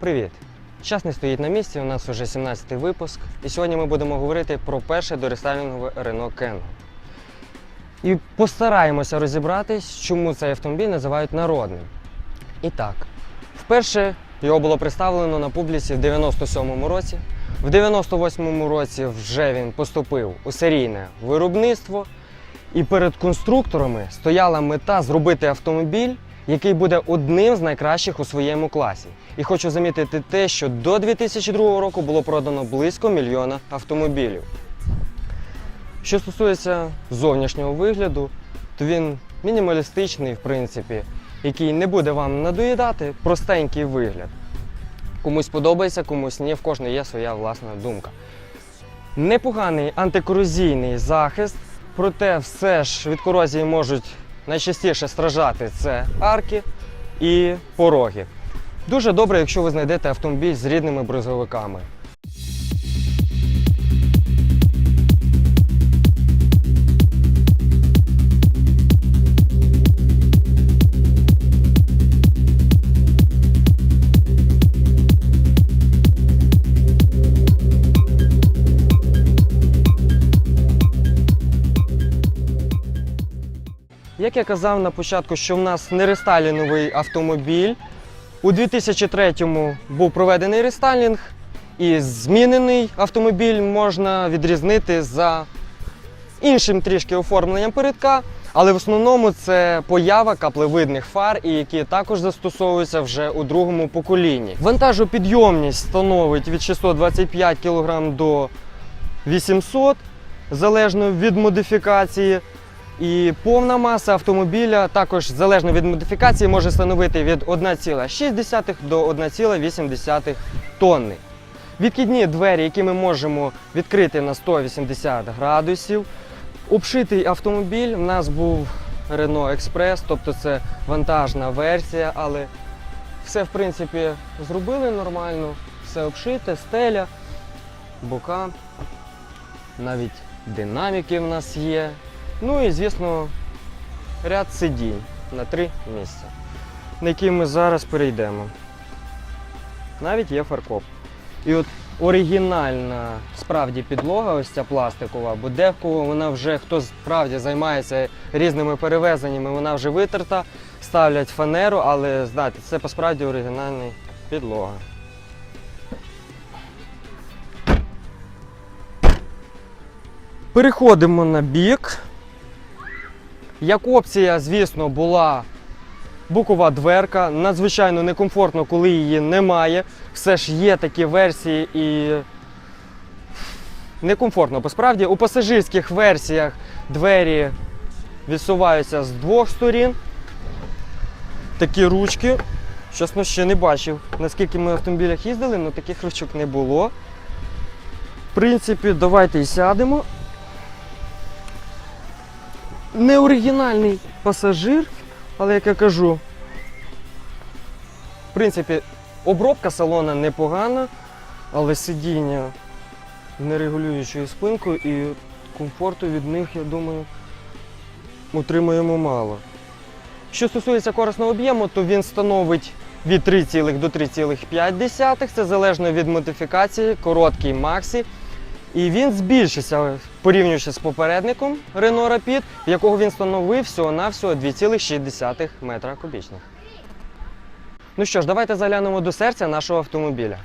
Привіт! Час не стоїть на місці, у нас вже 17-й випуск. І сьогодні ми будемо говорити про перше дорестайлінгове Renault Kangoo. І постараємося розібратись, чому цей автомобіль називають народним. І так, вперше його було представлено на публіці в 97-му році. В 98-му році вже він поступив у серійне виробництво. І перед конструкторами стояла мета зробити автомобіль, який буде одним з найкращих у своєму класі. І хочу замітити те, що до 2002 року було продано близько мільйона автомобілів. Що стосується зовнішнього вигляду, то він мінімалістичний, в принципі, який не буде вам надоїдати, простенький вигляд. Комусь подобається, комусь ні, в кожної є своя власна думка. Непоганий антикорозійний захист, проте все ж від корозії можуть найчастіше стражати це арки і пороги. Дуже добре, якщо ви знайдете автомобіль з рідними бризовиками. Я казав на початку, що в нас не рестайлінговий автомобіль. У 2003-му був проведений рестайлінг, і змінений автомобіль можна відрізнити за іншим трішки оформленням передка, але в основному це поява каплевидних фар, і які також застосовуються вже у другому поколінні. Вантажопідйомність становить від 625 кг до 800 залежно від модифікації. І повна маса автомобіля також залежно від модифікації може становити від 1,6 до 1,8 тонни. Відкидні двері, які ми можемо відкрити на 180 градусів. Обшитий автомобіль в нас був Renault Express, тобто це вантажна версія, але все в принципі зробили нормально, все обшите, стеля, бока, навіть динаміки в нас є. Ну і, звісно, ряд сидінь на три місця, на які ми зараз перейдемо. Навіть є фаркоп. І от оригінальна справді підлога, ось ця пластикова, бо декого вона вже хто справді займається різними перевезеннями, вона вже витерта, ставлять фанеру, але знаєте, це посправді оригінальна підлога. Переходимо на бік. Як опція, звісно, була бокова дверка. Надзвичайно некомфортно, коли її немає. Все ж є такі версії і некомфортно. Бо справді у пасажирських версіях двері відсуваються з двох сторін. Такі ручки. Чесно, ще не бачив. Наскільки ми в автомобілях їздили, але таких ручок не було. В принципі, давайте і сядемо не оригінальний пасажир, але як я кажу, в принципі, обробка салона непогана, але сидіння нерегулюючою спинкою і комфорту від них, я думаю, отримуємо мало. Що стосується корисного об'єму, то він становить від 3, до 3,5, це залежно від модифікації, короткий Максі. І він збільшився порівнюючи з попередником Renault Rapid, в якого він становив всього-навсього 2,6 метра кубічних. Ну що ж, давайте заглянемо до серця нашого автомобіля.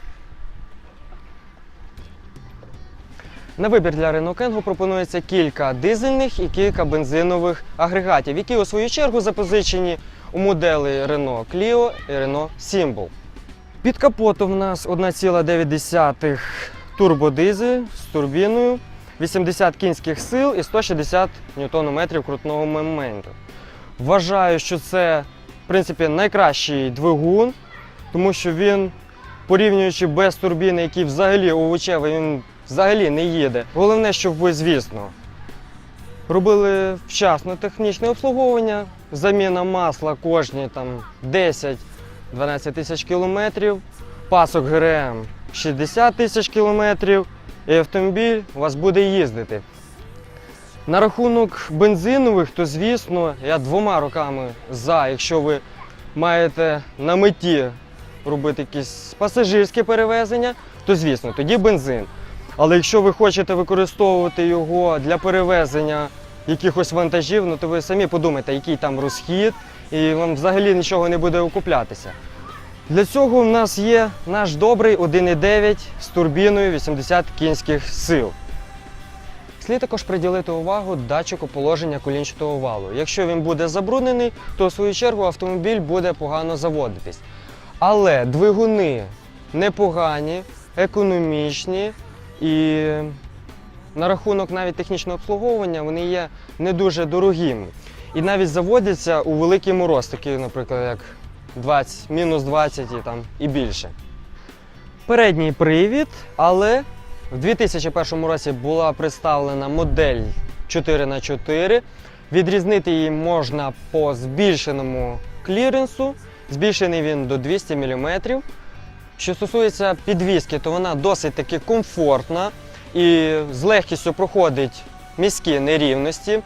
На вибір для Renault Kangoo пропонується кілька дизельних і кілька бензинових агрегатів, які у свою чергу запозичені у моделі Renault Clio і Renault Symbol. Під капотом в нас 1,9 турбодизель з турбіною, 80 кінських сил і 160 Нм крутного моменту. Вважаю, що це в принципі найкращий двигун, тому що він, порівнюючи без турбіни, який взагалі овочевий, він взагалі не їде. Головне, щоб ви, звісно, робили вчасно технічне обслуговування, заміна масла кожні 10-12 тисяч кілометрів, пасок ГРМ 60 тисяч кілометрів, і автомобіль у вас буде їздити. На рахунок бензинових, то звісно, я двома руками за, якщо ви маєте на меті робити якісь пасажирські перевезення, то звісно, тоді бензин. Але якщо ви хочете використовувати його для перевезення якихось вантажів, ну то ви самі подумайте, який там розхід, і вам взагалі нічого не буде окуплятися. Для цього в нас є наш добрий 1,9 з турбіною 80 кінських сил. Слід також приділити увагу датчику положення колінчатого валу. Якщо він буде забруднений, то в свою чергу автомобіль буде погано заводитись. Але двигуни непогані, економічні і на рахунок навіть технічного обслуговування вони є не дуже дорогими. І навіть заводяться у великий мороз, такий, наприклад, як 20, мінус 20 і, там, і більше. Передній привід, але в 2001 році була представлена модель 4х4. Відрізнити її можна по збільшеному кліренсу. Збільшений він до 200 мм. Що стосується підвіски, то вона досить таки комфортна і з легкістю проходить міські нерівності.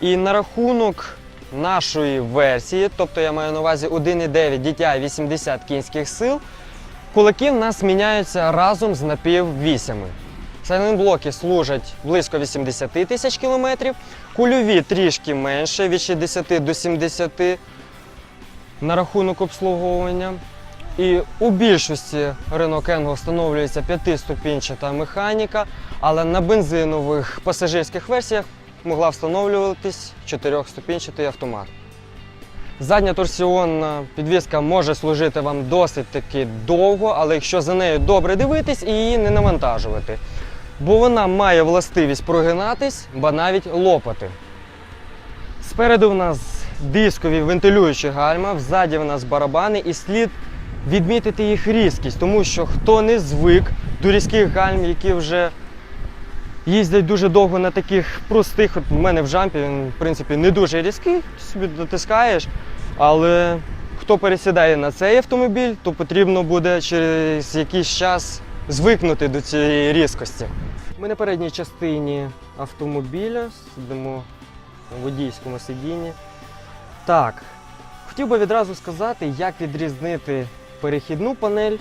І на рахунок нашої версії, тобто я маю на увазі 1,9 DTI 80 кінських сил, кулаки в нас міняються разом з напіввісями. Сайлентблоки служать близько 80 тисяч кілометрів, кульові трішки менше від 60 до 70 на рахунок обслуговування. І у більшості Renault Kangoo встановлюється п'ятиступінчата механіка, але на бензинових пасажирських версіях могла встановлюватись чотирьохступінчатий автомат. Задня торсіонна підвіска може служити вам досить таки довго, але якщо за нею добре дивитись і її не навантажувати. Бо вона має властивість прогинатись, ба навіть лопати. Спереду в нас дискові вентилюючі гальма, взаді в нас барабани і слід відмітити їх різкість, тому що хто не звик до різких гальм, які вже їздять дуже довго на таких простих, от у мене в джампі він, в принципі, не дуже різкий, ти собі дотискаєш. Але хто пересідає на цей автомобіль, то потрібно буде через якийсь час звикнути до цієї різкості. Ми на передній частині автомобіля сидимо на водійському сидінні. Так, хотів би відразу сказати, як відрізнити перехідну панель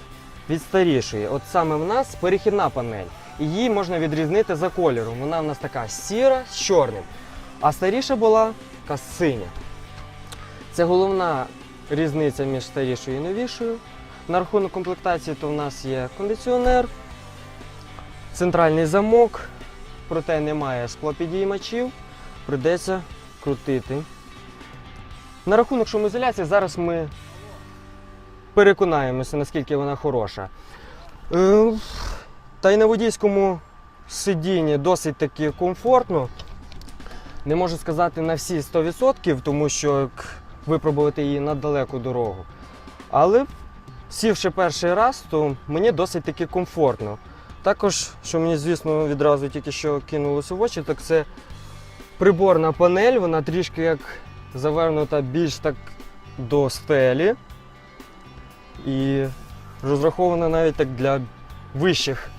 від старішої. От саме в нас перехідна панель. Її можна відрізнити за кольором. Вона в нас така сіра з чорним. А старіша була така синя. Це головна різниця між старішою і новішою. На рахунок комплектації то в нас є кондиціонер, центральний замок, проте немає склопідіймачів, придеться крутити. На рахунок шумоізоляції зараз ми переконаємося, наскільки вона хороша. Та й на водійському сидінні досить таки комфортно. Не можу сказати на всі 100%, тому що випробувати її на далеку дорогу. Але сівши перший раз, то мені досить таки комфортно. Також, що мені, звісно, відразу тільки що кинулося в очі, так це приборна панель, вона трішки як завернута більш так до стелі. І розрахована навіть так для вищих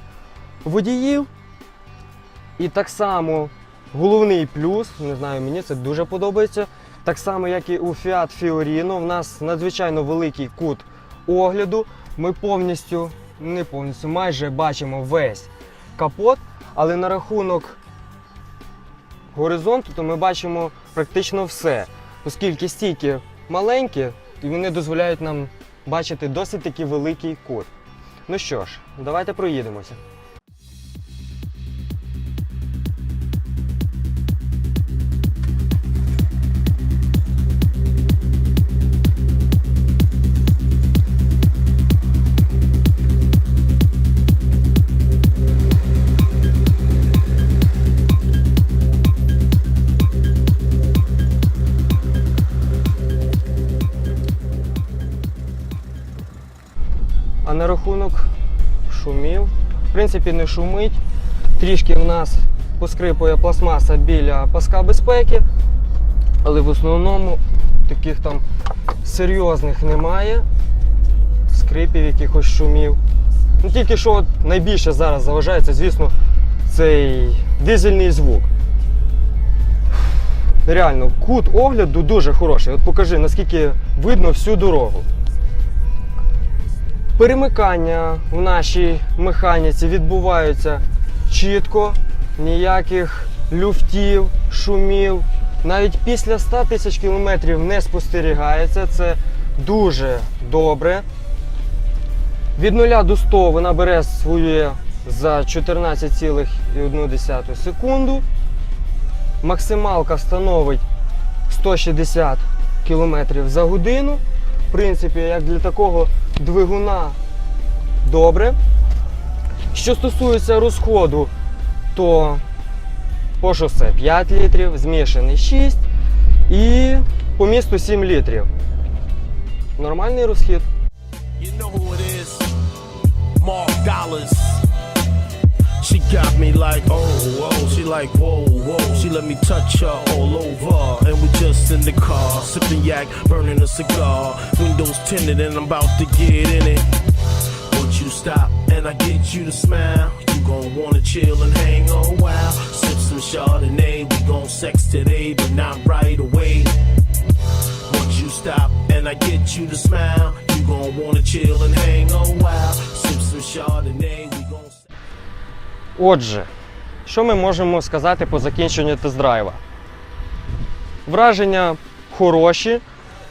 водіїв. І так само головний плюс, не знаю, мені це дуже подобається. Так само, як і у Fiat Fiorino, в нас надзвичайно великий кут огляду. Ми повністю, не повністю, майже бачимо весь капот, але на рахунок горизонту, то ми бачимо практично все, оскільки стійки маленькі, і вони дозволяють нам бачити досить таки великий кут. Ну що ж, давайте проїдемося. На рахунок шумів, в принципі, не шумить. Трішки в нас поскрипує пластмаса біля паска безпеки, але в основному таких там серйозних немає. Скрипів, якихось шумів. Ну, тільки що от найбільше зараз заважає, це, звісно, цей дизельний звук. Реально, кут огляду дуже хороший. От покажи, наскільки видно всю дорогу. Перемикання в нашій механіці відбуваються чітко, ніяких люфтів, шумів. Навіть після 100 тисяч кілометрів не спостерігається. Це дуже добре. Від 0 до 100 вона бере своє за 14,1 секунду. Максималка становить 160 км за годину. В принципі, як для такого двигуна добре. Що стосується розходу, то по шосе 5 літрів, змішаний 6 і по місту 7 літрів. Нормальний розхід. You know who is. Mark Dollars. She got me like, oh, whoa. She like, whoa, whoa. She let me touch her all over. And we just in the car, sipping yak, burning a cigar. Windows tinted, and I'm about to get in it. Once you stop and I get you to smile, you gon' wanna chill and hang a while. Sip some Chardonnay, we gon' sex today, but not right away. Once you stop and I get you to smile, you gon' wanna chill and hang a while. Sip some Chardonnay, we gon' Отже, що ми можемо сказати по закінченню тест-драйва? Враження хороші,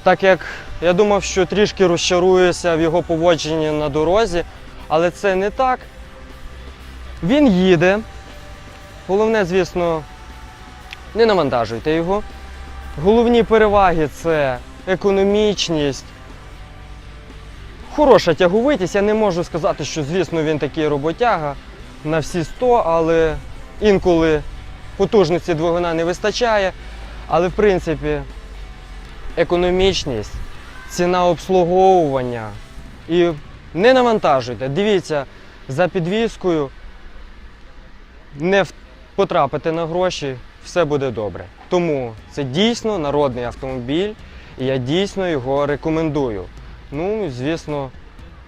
так як я думав, що трішки розчаруюся в його поводженні на дорозі, але це не так. Він їде. Головне, звісно, не навантажуйте його. Головні переваги це економічність, хороша тяговитість. Я не можу сказати, що, звісно, він такий роботяга на всі 100, але інколи потужності двигуна не вистачає. Але в принципі економічність, ціна обслуговування і не навантажуйте. Дивіться, за підвіскою не потрапите на гроші, все буде добре. Тому це дійсно народний автомобіль, і я дійсно його рекомендую. Ну, звісно,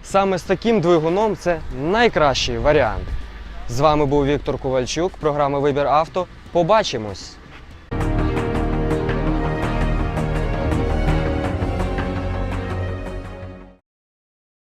саме з таким двигуном це найкращий варіант. З вами був Віктор Ковальчук, програма Вибір авто. Побачимось!